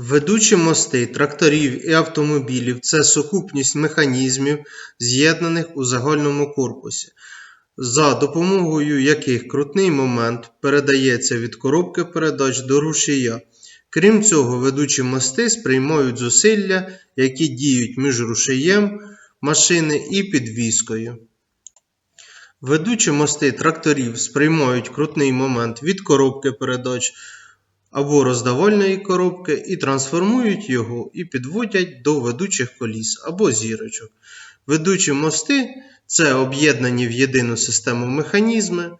Ведучі мости тракторів і автомобілів – це сукупність механізмів, з'єднаних у загальному корпусі, за допомогою яких крутний момент передається від коробки передач до рушія. Крім цього, ведучі мости сприймають зусилля, які діють між рушієм машини і підвіскою. Ведучі мости тракторів сприймають крутний момент від коробки передач або роздавальної коробки і трансформують його і підводять до ведучих коліс або зірочок. Ведучі мости це об'єднані в єдину систему механізми,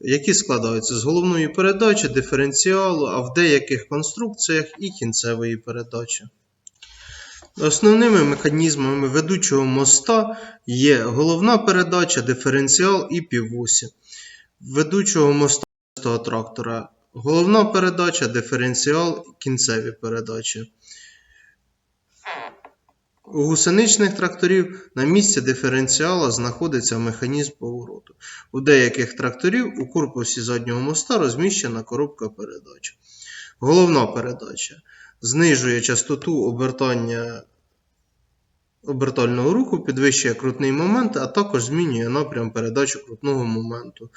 які складаються з головної передачі, диференціалу, а в деяких конструкціях і кінцевої передачі. Основними механізмами ведучого моста є головна передача, диференціал і півосі. Ведучого моста трактора головна передача, диференціал, кінцеві передачі. У гусеничних тракторів на місці диференціала знаходиться механізм повороту. У деяких тракторів у корпусі заднього моста розміщена коробка передач. Головна передача знижує частоту обертання обертального руху, підвищує крутний момент, а також змінює напрям передачі крутного моменту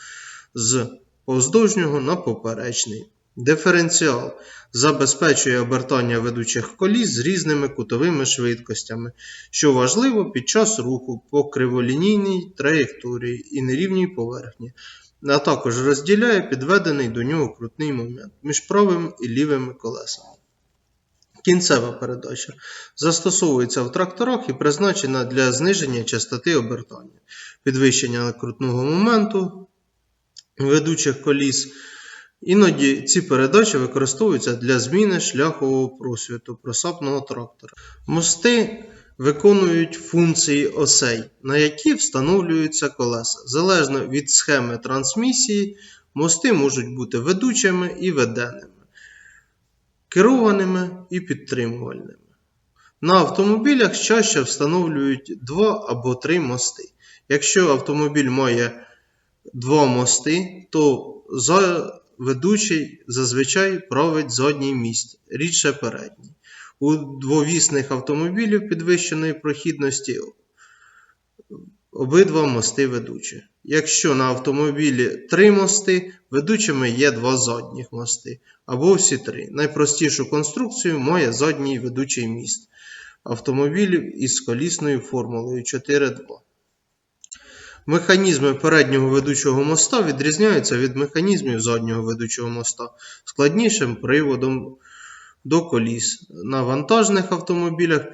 з повздовжнього на поперечний. Диференціал забезпечує обертання ведучих коліс з різними кутовими швидкостями, що важливо під час руху по криволінійній траєкторії і нерівній поверхні, а також розділяє підведений до нього крутний момент між правим і лівими колесами. Кінцева передача застосовується в тракторах і призначена для зниження частоти обертання, підвищення крутного моменту ведучих коліс. Іноді ці передачі використовуються для зміни шляхового просвіту просапного трактора. Мости виконують функції осей, на які встановлюються колеса. Залежно від схеми трансмісії, мости можуть бути ведучими і веденими, керованими і підтримувальними. На автомобілях чаще встановлюють два або три мости. Якщо автомобіль має два мости, то ведучий зазвичай править задній міст, рідше передній. У двовісних автомобілів підвищеної прохідності обидва мости ведучі. Якщо на автомобілі три мости, ведучими є два задніх мости, або всі три. Найпростішу конструкцію має задній ведучий міст автомобілів із колісною формулою 4.2. Механізми переднього ведучого моста відрізняються від механізмів заднього ведучого моста складнішим приводом до коліс. На вантажних автомобілях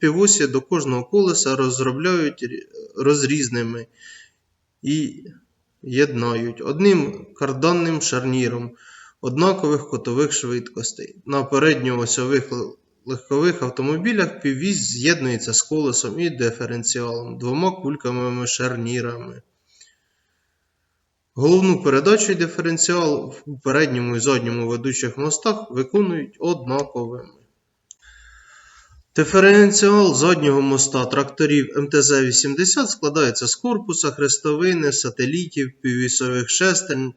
півосі до кожного колеса розробляють розрізними і єднають одним карданним шарніром однакових котових швидкостей. На передньоосьових легкових автомобілях піввісь з'єднується з колесом і диференціалом, двома кульками шарнірами. Головну передачу і диференціал у передньому і задньому ведучих мостах виконують однаковими. Диференціал заднього моста тракторів МТЗ-80 складається з корпуса, хрестовини, сателітів, піввісових шестернь.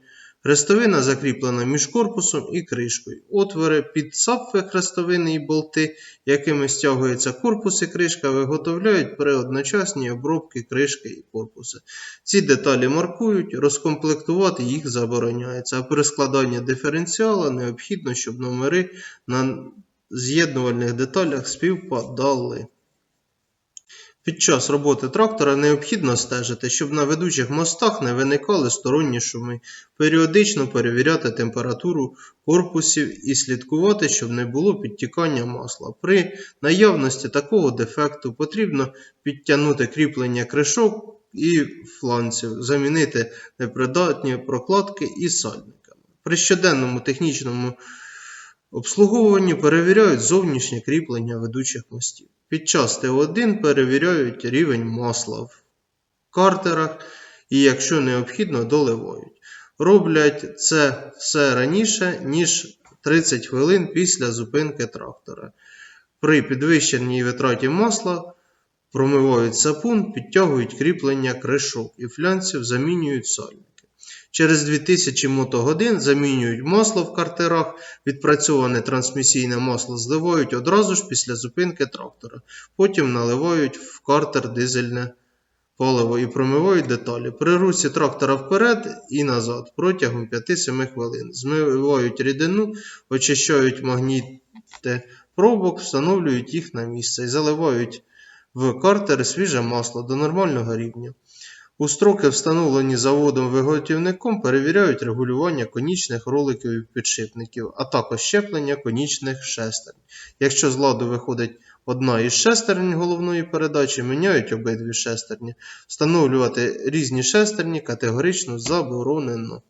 Хрестовина закріплена між корпусом і кришкою. Отвори під сапфи хрестовини і болти, якими стягується корпус і кришка, виготовляють при одночасній обробки кришки і корпуса. Ці деталі маркують, розкомплектувати їх забороняється, а при складанні диференціала необхідно, щоб номери на з'єднувальних деталях співпадали. Під час роботи трактора необхідно стежити, щоб на ведучих мостах не виникали сторонні шуми, періодично перевіряти температуру корпусів і слідкувати, щоб не було підтікання масла. При наявності такого дефекту потрібно підтягнути кріплення кришок і фланців, замінити непридатні прокладки і сальниками. При щоденному технічному обслуговуванні перевіряють зовнішнє кріплення ведучих мостів. Під час Т1 перевіряють рівень масла в картерах і, якщо необхідно, доливають. Роблять це все раніше, ніж 30 хвилин після зупинки трактора. При підвищеній витраті масла промивають сапун, підтягують кріплення кришок і флянців замінюють сальники. Через 2000 мотогодин замінюють масло в картерах, відпрацьоване трансмісійне масло зливають одразу ж після зупинки трактора. Потім наливають в картер дизельне паливо і промивають деталі. При русі трактора вперед і назад протягом 5-7 хвилин. Змивають рідину, очищають магніти пробок, встановлюють їх на місце і заливають в картер свіже масло до нормального рівня. У строки, встановлені заводом-виготівником, перевіряють регулювання конічних роликів і підшипників, а також щеплення конічних шестерень. Якщо з ладу виходить одна із шестерень головної передачі, міняють обидві шестерні. Встановлювати різні шестерні категорично заборонено.